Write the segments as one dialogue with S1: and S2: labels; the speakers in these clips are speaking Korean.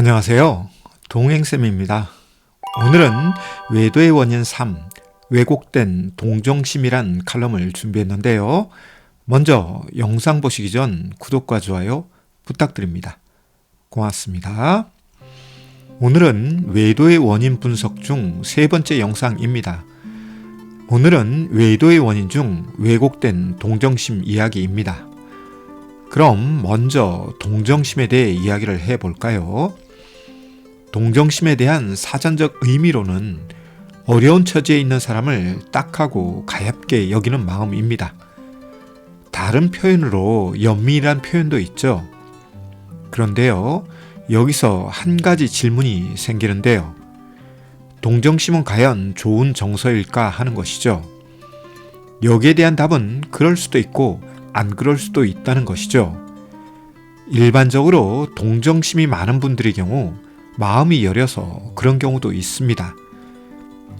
S1: 안녕하세요. 동행쌤입니다. 오늘은 외도의 원인 3, 왜곡된 동정심이란 칼럼을 준비했는데요. 먼저 영상 보시기 전 구독과 좋아요 부탁드립니다. 고맙습니다. 오늘은 외도의 원인 분석 중 세 번째 영상입니다. 오늘은 외도의 원인 중 왜곡된 동정심 이야기입니다. 그럼 먼저 동정심에 대해 이야기를 해 볼까요? 동정심에 대한 사전적 의미로는 어려운 처지에 있는 사람을 딱하고 가엽게 여기는 마음입니다. 다른 표현으로 연민이란 표현도 있죠. 그런데요, 여기서 한 가지 질문이 생기는데요. 동정심은 과연 좋은 정서일까 하는 것이죠. 여기에 대한 답은 그럴 수도 있고 안 그럴 수도 있다는 것이죠. 일반적으로 동정심이 많은 분들의 경우 마음이 여려서 그런 경우도 있습니다.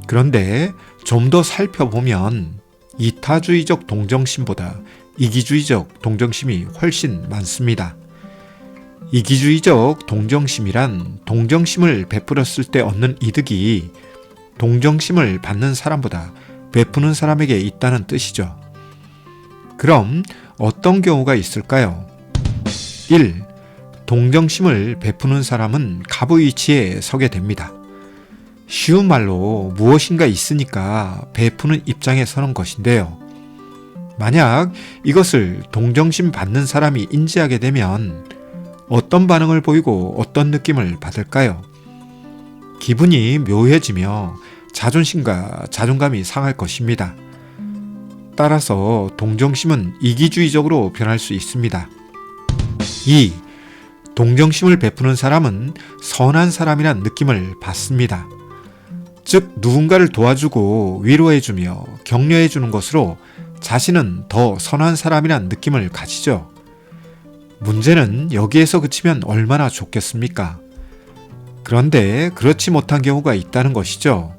S1: 그런데 좀 더 살펴보면 이타주의적 동정심보다 이기주의적 동정심이 훨씬 많습니다. 이기주의적 동정심이란 동정심을 베풀었을 때 얻는 이득이 동정심을 받는 사람보다 베푸는 사람에게 있다는 뜻이죠. 그럼 어떤 경우가 있을까요? 1. 동정심을 베푸는 사람은 갑의 위치에 서게 됩니다. 쉬운 말로 무엇인가 있으니까 베푸는 입장에 서는 것인데요. 만약 이것을 동정심 받는 사람이 인지하게 되면 어떤 반응을 보이고 어떤 느낌을 받을까요? 기분이 묘해지며 자존심과 자존감이 상할 것입니다. 따라서 동정심은 이기주의적으로 변할 수 있습니다. 2. 동정심을 베푸는 사람은 선한 사람이란 느낌을 받습니다. 즉, 누군가를 도와주고 위로해주며 격려해주는 것으로 자신은 더 선한 사람이란 느낌을 가지죠. 문제는 여기에서 그치면 얼마나 좋겠습니까? 그런데 그렇지 못한 경우가 있다는 것이죠.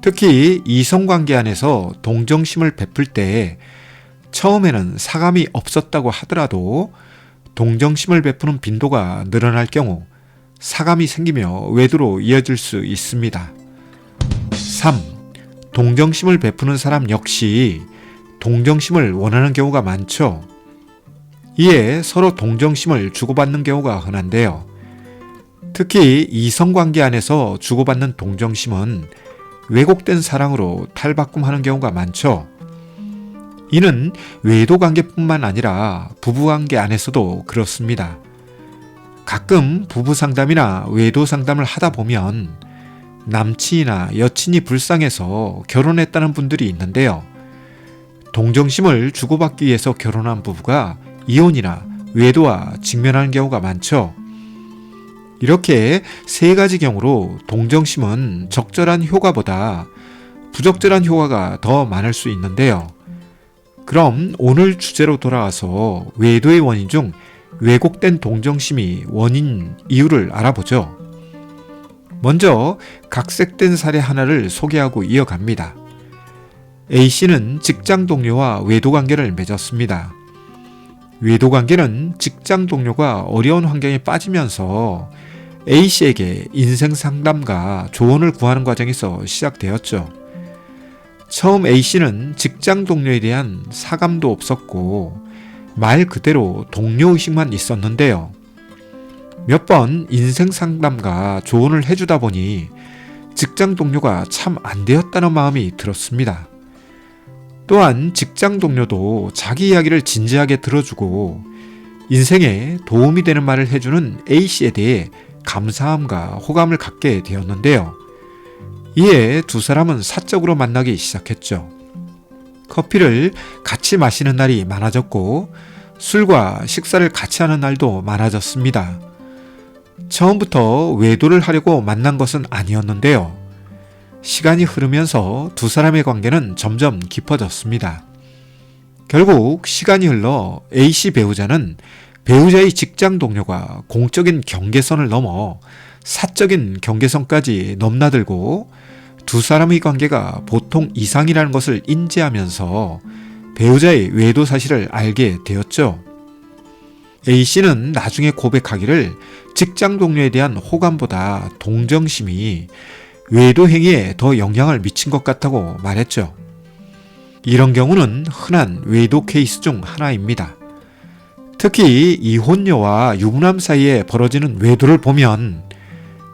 S1: 특히 이성관계 안에서 동정심을 베풀 때 처음에는 사감이 없었다고 하더라도 동정심을 베푸는 빈도가 늘어날 경우 사감이 생기며 외도로 이어질 수 있습니다. 3. 동정심을 베푸는 사람 역시 동정심을 원하는 경우가 많죠. 이에 서로 동정심을 주고받는 경우가 흔한데요. 특히 이성관계 안에서 주고받는 동정심은 왜곡된 사랑으로 탈바꿈하는 경우가 많죠. 이는 외도 관계뿐만 아니라 부부 관계 안에서도 그렇습니다. 가끔 부부 상담이나 외도 상담을 하다 보면 남친이나 여친이 불쌍해서 결혼했다는 분들이 있는데요. 동정심을 주고받기 위해서 결혼한 부부가 이혼이나 외도와 직면하는 경우가 많죠. 이렇게 세 가지 경우로 동정심은 적절한 효과보다 부적절한 효과가 더 많을 수 있는데요. 그럼 오늘 주제로 돌아와서 외도의 원인 중 왜곡된 동정심이 원인 이유를 알아보죠. 먼저 각색된 사례 하나를 소개하고 이어갑니다. A씨는 직장 동료와 외도 관계를 맺었습니다. 외도 관계는 직장 동료가 어려운 환경에 빠지면서 A씨에게 인생 상담과 조언을 구하는 과정에서 시작되었죠. 처음 A씨는 직장 동료에 대한 사감도 없었고 말 그대로 동료 의식만 있었는데요. 몇 번 인생 상담과 조언을 해주다 보니 직장 동료가 참 안 되었다는 마음이 들었습니다. 또한 직장 동료도 자기 이야기를 진지하게 들어주고 인생에 도움이 되는 말을 해주는 A씨에 대해 감사함과 호감을 갖게 되었는데요. 이에 두 사람은 사적으로 만나기 시작했죠. 커피를 같이 마시는 날이 많아졌고 술과 식사를 같이 하는 날도 많아졌습니다. 처음부터 외도를 하려고 만난 것은 아니었는데요. 시간이 흐르면서 두 사람의 관계는 점점 깊어졌습니다. 결국 시간이 흘러 A씨 배우자는 배우자의 직장 동료가 공적인 경계선을 넘어 사적인 경계선까지 넘나들고 두 사람의 관계가 보통 이상이라는 것을 인지하면서 배우자의 외도 사실을 알게 되었죠. A씨는 나중에 고백하기를 직장 동료에 대한 호감보다 동정심이 외도 행위에 더 영향을 미친 것 같다고 말했죠. 이런 경우는 흔한 외도 케이스 중 하나입니다. 특히 이혼녀와 유부남 사이에 벌어지는 외도를 보면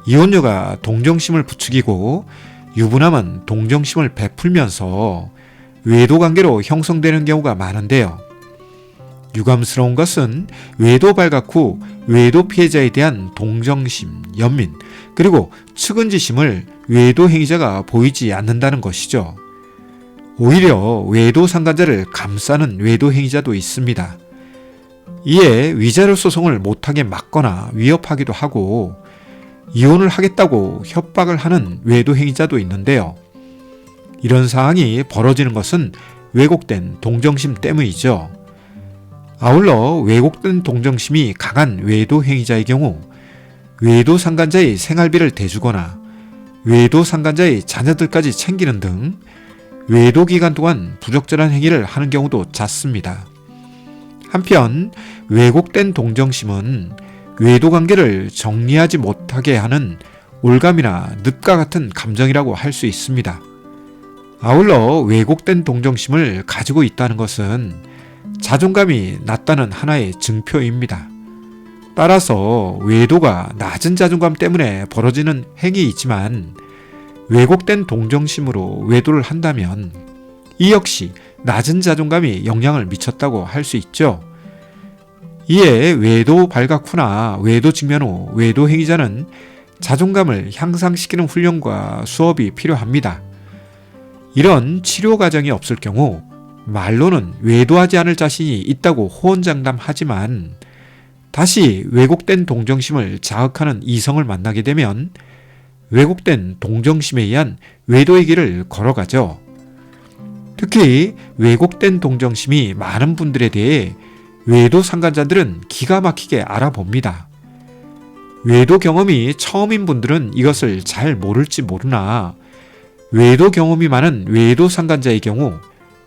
S1: 이혼녀가 동정심을 부추기고 유부남은 동정심을 베풀면서 외도 관계로 형성되는 경우가 많은데요. 유감스러운 것은 외도 발각 후 외도 피해자에 대한 동정심, 연민, 그리고 측은지심을 외도 행위자가 보이지 않는다는 것이죠. 오히려 외도 상간자를 감싸는 외도 행위자도 있습니다. 이에 위자료 소송을 못하게 막거나 위협하기도 하고 이혼을 하겠다고 협박을 하는 외도 행위자도 있는데요. 이런 상황이 벌어지는 것은 왜곡된 동정심 때문이죠. 아울러 왜곡된 동정심이 강한 외도 행위자의 경우 외도 상간자의 생활비를 대주거나 외도 상간자의 자녀들까지 챙기는 등 외도 기간 동안 부적절한 행위를 하는 경우도 잦습니다. 한편 왜곡된 동정심은 외도 관계를 정리하지 못하게 하는 올감이나 늪과 같은 감정이라고 할 수 있습니다. 아울러 왜곡된 동정심을 가지고 있다는 것은 자존감이 낮다는 하나의 증표입니다. 따라서 외도가 낮은 자존감 때문에 벌어지는 행위이지만 왜곡된 동정심으로 외도를 한다면 이 역시 낮은 자존감이 영향을 미쳤다고 할 수 있죠. 이에 외도 발각 후나 외도 직면 후 외도 행위자는 자존감을 향상시키는 훈련과 수업이 필요합니다. 이런 치료 과정이 없을 경우 말로는 외도하지 않을 자신이 있다고 호언장담하지만 다시 왜곡된 동정심을 자극하는 이성을 만나게 되면 왜곡된 동정심에 의한 외도의 길을 걸어가죠. 특히 왜곡된 동정심이 많은 분들에 대해 외도 상간자들은 기가 막히게 알아봅니다. 외도 경험이 처음인 분들은 이것을 잘 모를지 모르나 외도 경험이 많은 외도 상간자의 경우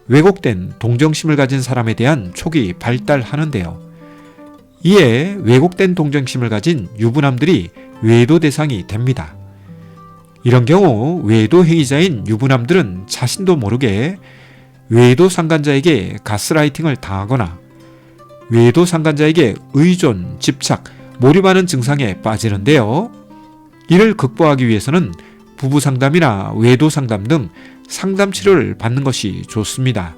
S1: 왜곡된 동정심을 가진 사람에 대한 촉이 발달하는데요. 이에 왜곡된 동정심을 가진 유부남들이 외도 대상이 됩니다. 이런 경우 외도 행위자인 유부남들은 자신도 모르게 외도 상간자에게 가스라이팅을 당하거나 외도 상간자에게 의존, 집착, 몰입하는 증상에 빠지는데요. 이를 극복하기 위해서는 부부 상담이나 외도 상담 등 상담 치료를 받는 것이 좋습니다.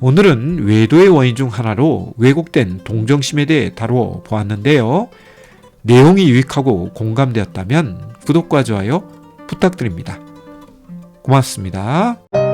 S1: 오늘은 외도의 원인 중 하나로 왜곡된 동정심에 대해 다루어 보았는데요. 내용이 유익하고 공감되었다면 구독과 좋아요 부탁드립니다. 고맙습니다.